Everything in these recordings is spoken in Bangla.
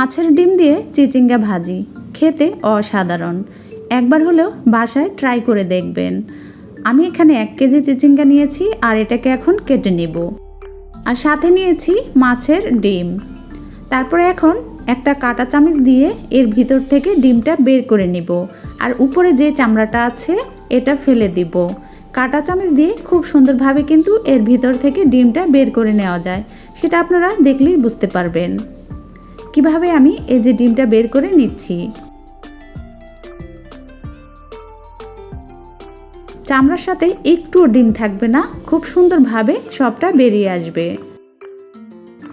মাছের ডিম দিয়ে চিচিঙ্গা ভাজি, খেতে অসাধারণ। একবার হলেও বাসায় ট্রাই করে দেখবেন। আমি এখানে এক কেজি চিচিঙ্গা নিয়েছি আর এটাকে এখন কেটে নেব। আর সাথে নিয়েছি মাছের ডিম। তারপরে এখন একটা কাঁটা চামচ দিয়ে এর ভিতর থেকে ডিমটা বের করে নিব। আর উপরে যে চামড়াটা আছে, এটা ফেলে দিব। কাঁটা চামচ দিয়ে খুব সুন্দরভাবে কিন্তু এর ভিতর থেকে ডিমটা বের করে নেওয়া যায়। সেটা আপনারা দেখলেই বুঝতে পারবেন। কীভাবে আমি এই যে ডিমটা বের করে নিচ্ছি? চামড়ার সাথে একটুও ডিম থাকবে না, খুব সুন্দরভাবে সবটা বেরিয়ে আসবে।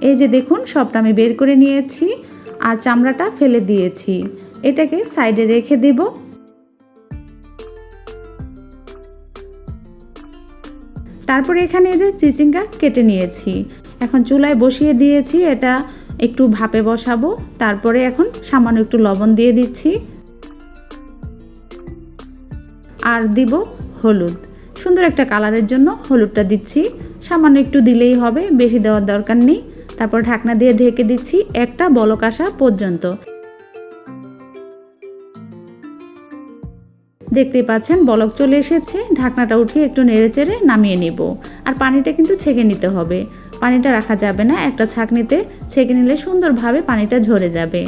এই যে দেখুন, সবটা আমি বের করে নিয়েছি আর চামড়াটা ফেলে দিয়েছি। এটাকে সাইডে রেখে দেব। তারপরে এখানে এই যে চিচিঙ্গা কেটে নিয়েছি। এখন চুলায় বসিয়ে দিয়েছি এটা। একটু ভাপে বসাবো, তারপরে এখন সামান্য একটু লবণ দিয়ে দিচ্ছি। আর দিব হলুদ। সুন্দর একটা কালারের জন্য হলুদটা দিচ্ছি। সামান্য একটু দিলেই হবে, বেশি দেওয়ার দরকার নেই। তারপর ঢাকনা দিয়ে ঢেকে দিচ্ছি একটা বলক আসা পর্যন্ত। দেখতেই পাচ্ছেন, বলক চলে এসেছে। ঢাকনাটা উঠিয়ে একটু নেড়ে চেড়ে নামিয়ে নেব। আর পানিটা কিন্তু ছেঁকে নিতে হবে। পানিটা রাখা যাবে না, একটা ছাঁকনিতে ছেঁকে নিলে সুন্দরভাবে পানিটা ঝরে যাবে।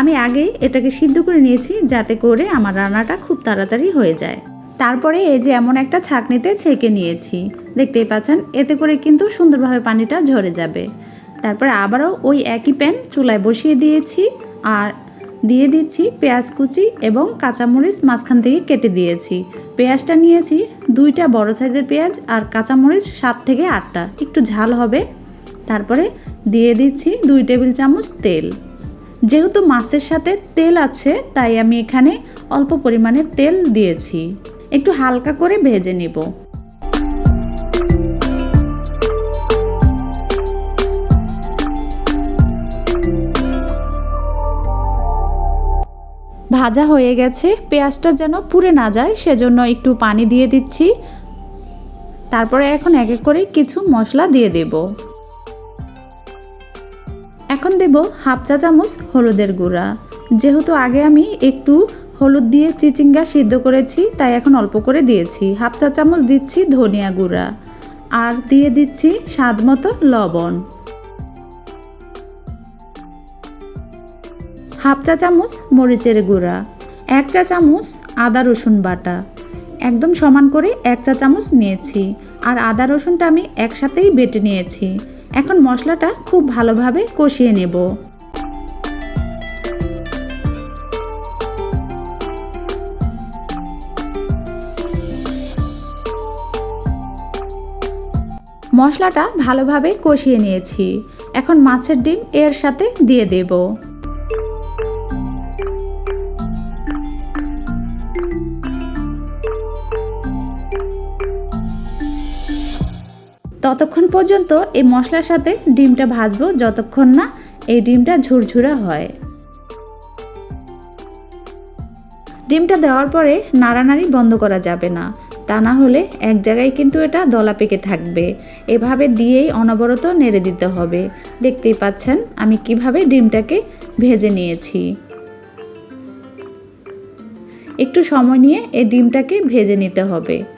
আমি আগেই এটাকে সিদ্ধ করে নিয়েছি, যাতে করে আমার রান্নাটা খুব তাড়াতাড়ি হয়ে যায়। তারপরে এই যে এমন একটা ছাঁকনিতে ছেঁকে নিয়েছি। দেখতেই পাচ্ছেন, এতে করে কিন্তু সুন্দরভাবে পানিটা ঝরে যাবে। তারপরে আবারও ওই একই প্যান চুলায় বসিয়ে দিয়েছি আর দিয়ে দিচ্ছি পেঁয়াজ কুচি এবং কাঁচামরিচ মাঝখান থেকে কেটে দিয়েছি। পেঁয়াজটা নিয়েছি দুইটা বড় সাইজের পেঁয়াজ আর কাঁচামরিচ সাত থেকে আটটা। একটু ঝাল হবে। তারপরে দিয়ে দিচ্ছি দুই টেবিল চামচ তেল। যেহেতু মাছের সাথে তেল আছে, তাই আমি এখানে অল্প পরিমাণে তেল দিয়েছি। একটু হালকা করে ভেজে নিব। ভাজা হয়ে গেছে। পেঁয়াজটা যেন পুড়ে না যায়, সেজন্য একটু পানি দিয়ে দিচ্ছি। তারপরে এখন এক এক করে কিছু মশলা দিয়ে দেব। এখন দেব হাফ চা চামচ হলুদের গুঁড়া। যেহেতু আগে আমি একটু হলুদ দিয়ে চিচিঙ্গা সিদ্ধ করেছি, তাই এখন অল্প করে দিয়েছি। হাফ চা চামচ দিচ্ছি ধনিয়া গুঁড়া। আর দিয়ে দিচ্ছি স্বাদ মতো লবণ। হাফ চা চামচ মরিচের গুঁড়া, এক চা চামচ আদা রসুন বাটা। একদম সমান করে এক চা চামচ নিয়েছি আর আদা রসুনটা আমি একসাথেই বেটে নিয়েছি। এখন মশলাটা খুব ভালোভাবে কষিয়ে নেব। মশলাটা ভালোভাবে কষিয়ে নিয়েছি। এখন মাছের ডিম এর সাথে দিয়ে দেব। ততক্ষণ পর্যন্ত এই মশলার সাথে ডিমটা ভাজবো, যতক্ষণ না এই ডিমটা ঝুরঝুরা হয়। ডিমটা দেওয়ার পরে নাড়ানাড়ি বন্ধ করা যাবে না। তা না হলে এক জায়গায় কিন্তু এটা দলা পেকে থাকবে। এভাবে দিয়েই অনবরত নেড়ে দিতে হবে। দেখতেই পাচ্ছেন আমি কীভাবে ডিমটাকে ভেজে নিয়েছি। একটু সময় নিয়ে এই ডিমটাকে ভেজে নিতে হবে।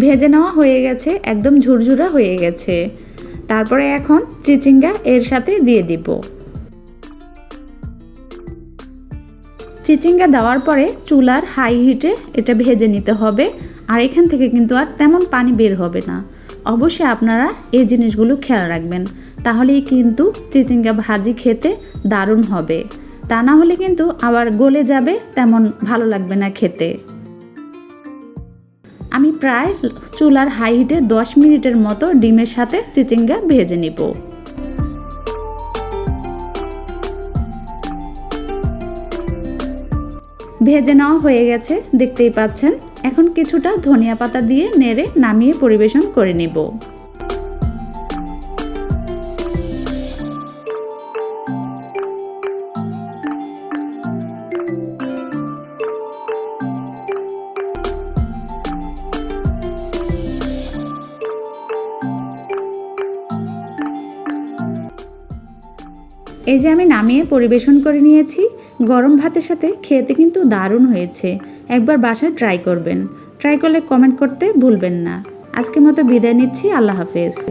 ভেজে নেওয়া হয়ে গেছে, একদম ঝুরঝুরা হয়ে গেছে। তারপরে এখন চিচিঙ্গা এর সাথে দিয়ে দিব। চিচিঙ্গা দেওয়ার পরে চুলার হাই হিটে এটা ভেজে নিতে হবে, আর এখান থেকে কিন্তু আর তেমন পানি বের হবে না। অবশ্যই আপনারা এই জিনিসগুলো খেয়াল রাখবেন, তাহলেই কিন্তু চিচিঙ্গা ভাজি খেতে দারুণ হবে। তা না হলে কিন্তু আবার গলে যাবে, তেমন ভালো লাগবে না খেতে। আমি প্রায় চুলার হাই হিটে দশ মিনিটের মতো ডিমের সাথে চিচিঙ্গা ভেজে নিব। ভেজে নেওয়া হয়ে গেছে, দেখতেই পাচ্ছেন। এখন কিছুটা ধনিয়া পাতা দিয়ে নেড়ে নামিয়ে পরিবেশন করে নেব। এই যে আমি নামিয়ে পরিবেশন করে নিয়েছি, গরম ভাতের সাথে খেতে কিন্তু দারুণ হয়েছে। একবার বাসায় ট্রাই করবেন। ট্রাই করলে কমেন্ট করতে ভুলবেন না। আজকের মতো বিদায় নিচ্ছি, আল্লাহ হাফেজ।